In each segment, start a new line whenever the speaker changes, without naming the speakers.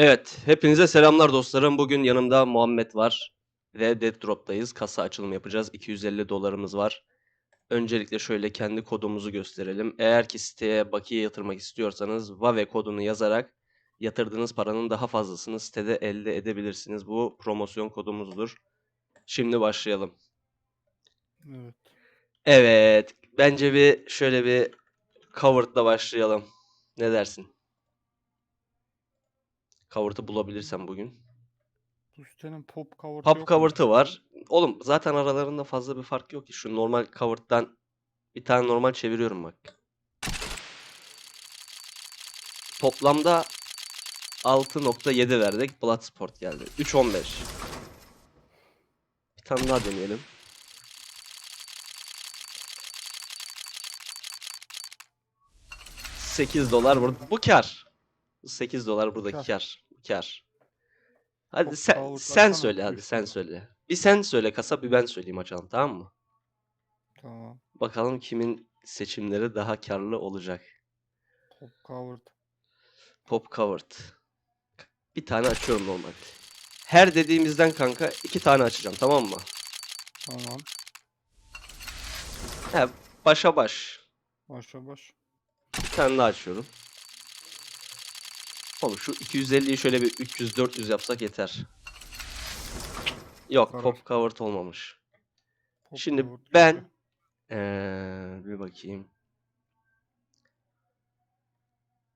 Evet, hepinize selamlar dostlarım. Bugün yanımda Muhammed var ve Dead Drop'tayız. Kasa açılımı yapacağız. 250 dolarımız var. Öncelikle şöyle kendi kodumuzu gösterelim. Eğer ki siteye bakiye yatırmak istiyorsanız VAVE kodunu yazarak yatırdığınız paranın daha fazlasını sitede elde edebilirsiniz. Bu promosyon kodumuzdur. Şimdi başlayalım.
Evet.
Evet, bence bir şöyle bir cover'la başlayalım. Ne dersin? Cover'ı bulabilirsem bugün.
Bu sitenin pop cover'ı
Pop cover'ı var. Oğlum zaten aralarında fazla bir fark yok ki. Şu normal cover'dan bir tane normal çeviriyorum bak. Toplamda 6.7 verdik. Bloodsport geldi. 3.15. Bir tane daha deneyelim. $8 dolar burada. Bu kar. 8 dolar buradaki
Kar.
kar. Kar. Hadi
Pop
sen, sen söyle hadi sen söyle. Bir sen söyle kasap bir ben söyleyeyim açalım tamam mı?
Tamam.
Bakalım kimin seçimleri daha karlı olacak.
Pop covered.
Pop covered. Bir tane açıyorum normalde. Her dediğimizden kanka iki tane açacağım tamam mı?
Tamam.
He, başa baş.
Başa baş.
Bir tane daha açıyorum. Oğlum şu 250'yi şöyle bir 300-400 yapsak yeter. Yok
Karar.
pop covered olmamış.
Pop
Şimdi
covered
ben eee, bir bakayım.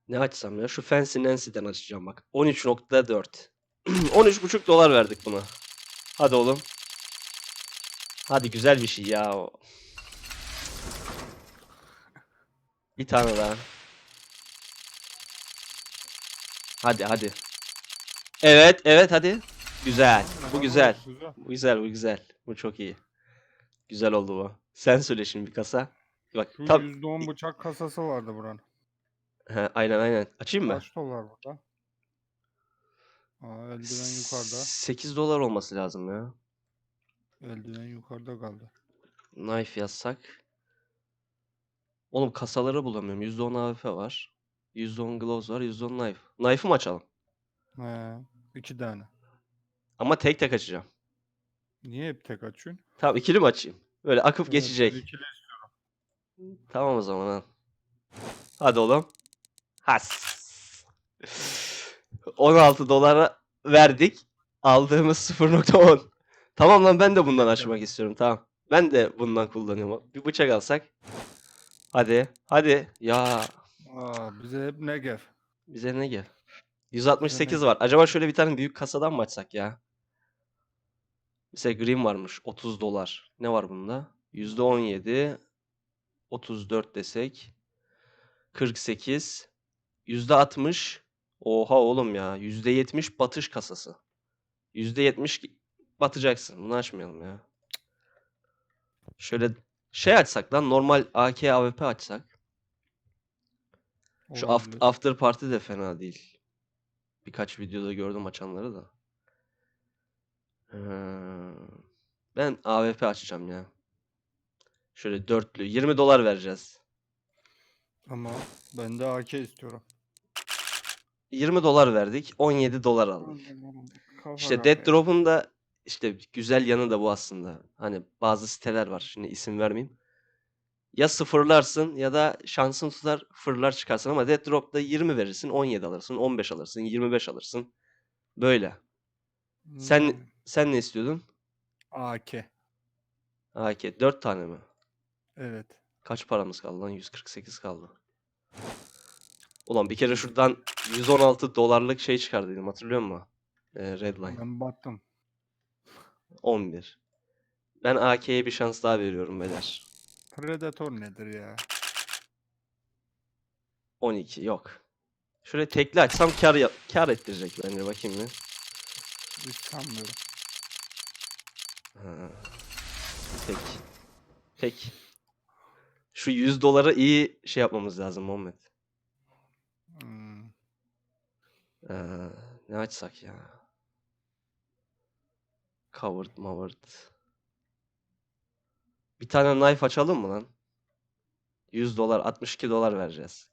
Ne açsam ya? Şu Fancy Nancy'den açacağım bak. 13.4. 13.5 dolar verdik buna. Hadi oğlum. Hadi güzel bir şey ya. Bir tane daha. Hadi hadi. Evet evet hadi. Güzel. Bu. Güzel. Bu güzel bu güzel. Bu çok iyi. Güzel oldu bu. Sen söyle şimdi bir kasa. Bak
Şu
tam
%10 bıçak kasası vardı buranın.
He, aynen aynen. Açayım mı?
Kaç dolar burada? Aa, eldiven yukarıda.
8 dolar olması lazım ya.
Eldiven yukarıda kaldı.
Knife yazsak. Oğlum kasaları bulamıyorum. %10 AWP var. %10 gloves var. %10 knife. Knife'ı mı açalım?
He. iki tane.
Ama tek tek açacağım.
Niye hep tek açıyorsun?
Tamam ikili mi açayım? Böyle akıp geçecek.
ikili
Tamam o zaman ha. Hadi oğlum. Has. 16 dolara verdik. Aldığımız 0.10. Tamam lan ben de bundan açmak istiyorum. Tamam. Ben de bundan kullanıyorum. Bir bıçak alsak. Hadi. Hadi. Ya
Aa, bize hep Negev.
bize ne gel? 168
ne
var. Acaba şöyle bir tane büyük kasadan mı açsak ya? Mesela Green varmış. 30 dolar. Ne var bunda? %17. 34 desek. 48. %60. Oha oğlum ya. %70 batış kasası. %70 batacaksın. Bunu açmayalım ya. Şöyle şey açsak lan. Normal AK AWP açsak. Şu aft-
Olabilir.
after party de fena değil. Birkaç videoda gördüm açanları da. Ee, ben AWP açacağım ya. Şöyle dörtlü. 20 dolar vereceğiz.
Ama ben de AK istiyorum.
20 dolar verdik. 17 dolar aldık.
Kafa
İşte. Dead Drop'un da işte güzel yanı da bu aslında. Hani bazı siteler var. Şimdi isim vermeyeyim. Ya sıfırlarsın ya da şansın tutar fırlar çıkarsın ama Dead Drop'ta 20 verirsin 17 alırsın 15 alırsın 25 alırsın. Böyle. Sen
Hmm,
sen ne istiyordun?
AK.
AK 4 tane mi?
Evet.
Kaç paramız kaldı lan? 148 kaldı. Ulan bir kere şuradan 116 dolarlık şey çıkardıydım hatırlıyor musun? Ee, Redline.
Ben battım.
11. Ben AK'ye bir şans daha veriyorum beyler.
Predator nedir ya?
12 yok. Şöyle tekli açsam kar yap kar ettirecek bence bakayım bir.
Hiç sanmıyorum.
Ha. Peki. Peki. Şu 100 dolara iyi şey yapmamız lazım Muhammed.
Hmm.
Ee, ne açsak ya? Covered movered. Bir tane knife açalım mı lan? 100 dolar 62 dolar vereceğiz.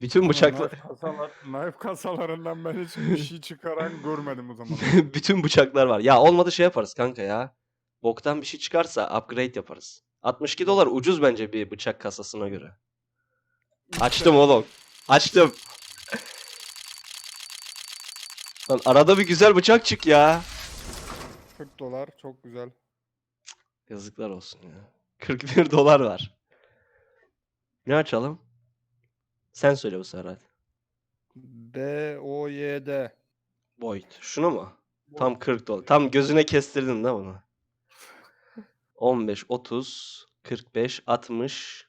Bütün bıçaklar
Knife, kasalar, knife kasalarından ben hiç bir şey çıkaran görmedim o zaman.
bütün bıçaklar var. Ya olmadı şey yaparız kanka ya. Boktan bir şey çıkarsa upgrade yaparız. 62 dolar ucuz bence bir bıçak kasasına göre. Açtım oğlum. Açtım. Lan arada bir güzel bıçak çık ya.
40 dolar çok güzel.
Yazıklar olsun ya. 41 dolar var. Ne açalım? Sen söyle bu sefer hadi.
B O Y D.
Void. Şunu mu? Tam 40 dolar. Tam gözüne kestirdin mi bunu? 15, 30, 45, 60.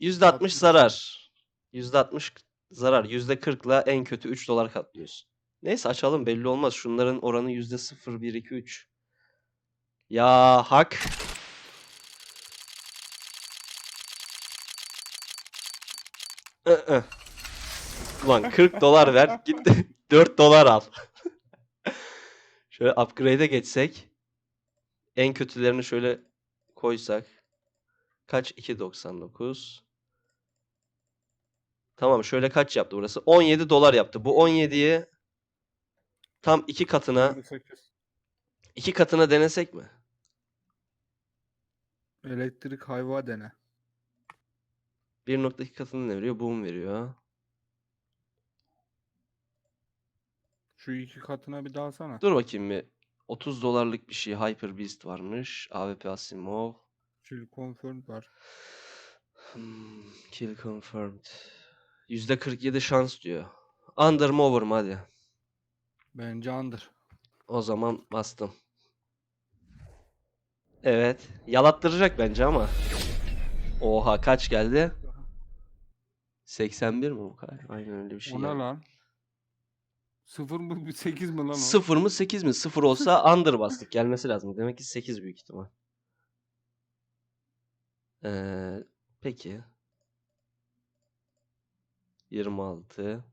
%60
60.
zarar. %60 zarar. %40'la en kötü 3 dolar katlıyorsun. Neyse açalım belli olmaz. Şunların oranı %0, 1, 2, 3. Ya hak. Ulan 40 dolar ver. Git de 4 dolar al. Şöyle upgrade'e geçsek. En kötülerini şöyle koysak. Kaç? 2.99. Tamam şöyle kaç yaptı burası? 17 dolar yaptı. Bu 17'yi tam iki katına
28.
iki katına denesek mi?
Elektrik hayva dene.
1.2 katını ne veriyor? Boom veriyor.
Şu iki katına bir daha sana.
Dur bakayım bir. 30 dolarlık bir şey Hyper Beast varmış. AWP Asimov.
Chill confirm var.
Hmm, kill confirmed. %47 şans diyor. Under mı over mu hadi.
Bence under.
O zaman bastım. Evet. Yalattıracak bence ama. Oha kaç geldi? 81 mi bu kadar? Aynen öyle bir şey
O ne lan? Sıfır mı 8 mi lan o?
0 mı 8 mi? 0 olsa under bastık. Gelmesi lazım. Demek ki 8 büyük ihtimal. Ee, peki. 26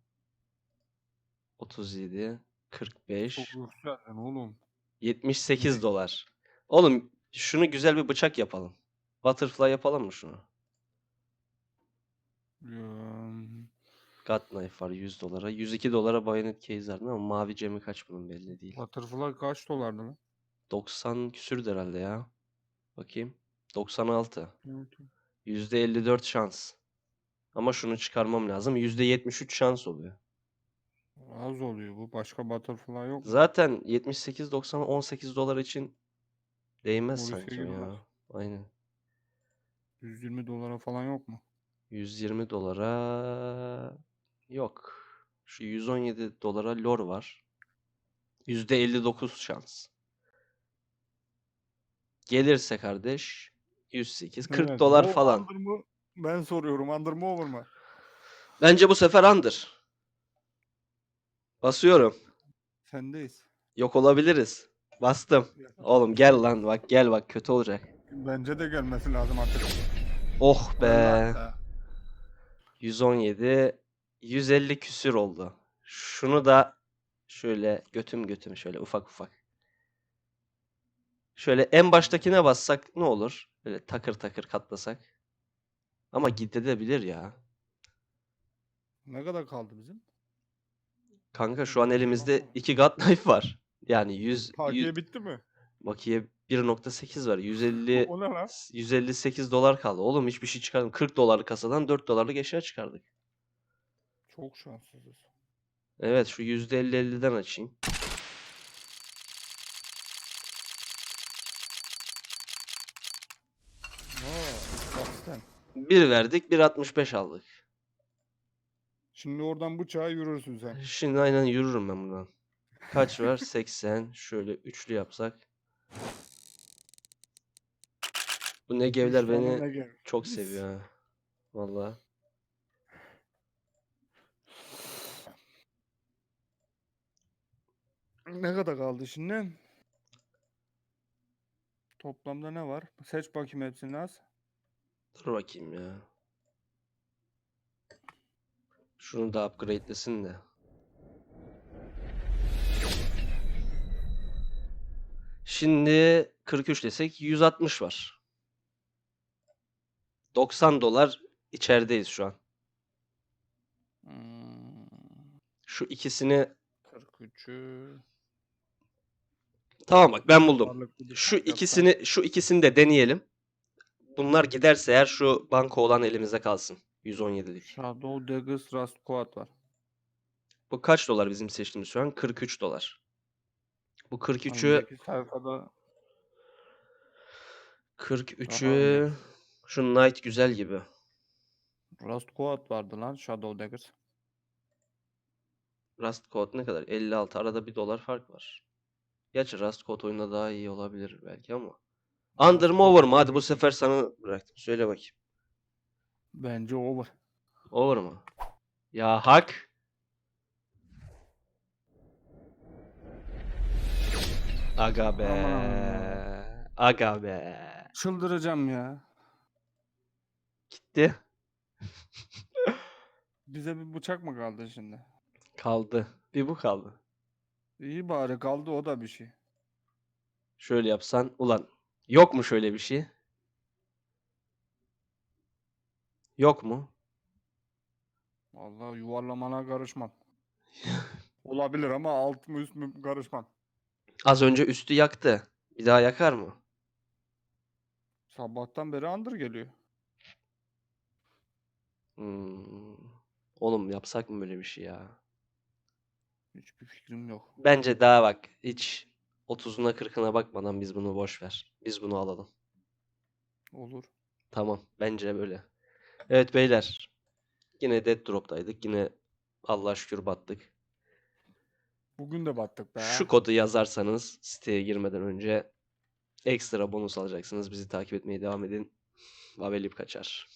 37 45
Çok oğlum.
78 dolar. Oğlum şunu güzel bir bıçak yapalım. Butterfly yapalım mı şunu?
Eee,
God Knife var 100 dolara. 102 dolara Bayonet vardı ama mavi cemi kaç bunun belli değil.
Butterfly kaç dolardı lan?
90 küsürdü herhalde ya. Bakayım. 96.
Evet.
%54 şans. Ama şunu çıkarmam lazım. %73 şans oluyor.
Az oluyor bu. Başka butterfly yok mu?
Zaten 78 90 18 dolar için değmez
O riske
sanki
girmez.
ya. Aynen.
120 dolara falan yok mu?
120 dolara yok. Şu 117 dolara lor var. %59 şans. Gelirse kardeş 108 40
Evet,
dolar falan.
Under mı? Ben soruyorum under mı over mı?
Bence bu sefer under. Basıyorum.
Sendeyiz.
Yok olabiliriz. Bastım. Oğlum gel lan bak gel bak kötü olacak.
Bence de gelmesi lazım artık.
Oh be.
Allah.
117 150 küsür oldu. Şunu da şöyle götüm götüm şöyle ufak ufak. Şöyle en baştakine bassak ne olur? Böyle takır takır katlasak. Ama gidebilir ya.
Ne kadar kaldı bizim?
Kanka şu an elimizde 2 God Knife var. Yani 100,
Takiye
100
bitti mi?
bakiye 1.8 var. 150
O ne lan?
158 dolar kaldı. Oğlum hiçbir şey çıkardım. 40 dolarlık kasadan 4 dolarlık eşya çıkardık.
Çok şanssızız.
Evet şu %50-50'den açayım.
Aa, sen.
1 verdik 1.65 aldık.
Şimdi oradan bıçağa yürürsün sen.
Şimdi aynen yürürüm ben buradan. Kaç var? 80. Şöyle üçlü yapsak. Bu negevler beni çok seviyor ha. Vallahi.
Ne kadar kaldı şimdi? Toplamda ne var? Seç bakayım hepsini az.
Dur bakayım ya. Şunu da upgrade'lesin de. Şimdi 43 desek 160 var. 90 dolar içerideyiz şu an.
Hmm,
Şu ikisini
43'ü.
tamam bak ben buldum. Şu ikisini şu ikisini de deneyelim. Bunlar giderse eğer şu banko olan elimizde kalsın. 117'lik.
Shadow Daggers Rust Quad var.
Bu kaç dolar bizim seçtiğimiz şu an? 43 dolar. Bu 43'ü
Öndeki sayfada
43'ü şu Knight güzel gibi.
Rust Quad vardı lan Shadow Daggers.
Rust Code ne kadar? 56. Arada bir dolar fark var. Gerçi Rust Code oyunda daha iyi olabilir belki ama. Under mı over mu? Hadi bu sefer sana bıraktım. Söyle bakayım.
Bence over.
Over mu? Ya hak. Aga be.
Aman.
Aga be.
Çıldıracağım ya.
Gitti.
Bize bir bıçak mı kaldı şimdi?
Kaldı. Bir bu kaldı.
İyi bari kaldı o da bir şey.
Şöyle yapsan. Ulan yok mu şöyle bir şey? Yok mu?
Vallahi yuvarlamana karışmam. Olabilir ama alt mı üst mü karışmam.
Az önce üstü yaktı. Bir daha yakar mı?
Sabahtan beri andır geliyor.
Hmm. Oğlum yapsak mı böyle bir şey ya?
Hiçbir fikrim yok.
Bence daha bak hiç 30'una 40'ına bakmadan biz bunu boş ver. Biz bunu alalım.
Olur.
Tamam. Bence böyle. Evet beyler. Yine Dead Drop'taydık. Yine Allah şükür battık.
Bugün de battık be.
Şu kodu yazarsanız siteye girmeden önce ekstra bonus alacaksınız. Bizi takip etmeye devam edin. Vavelip kaçar.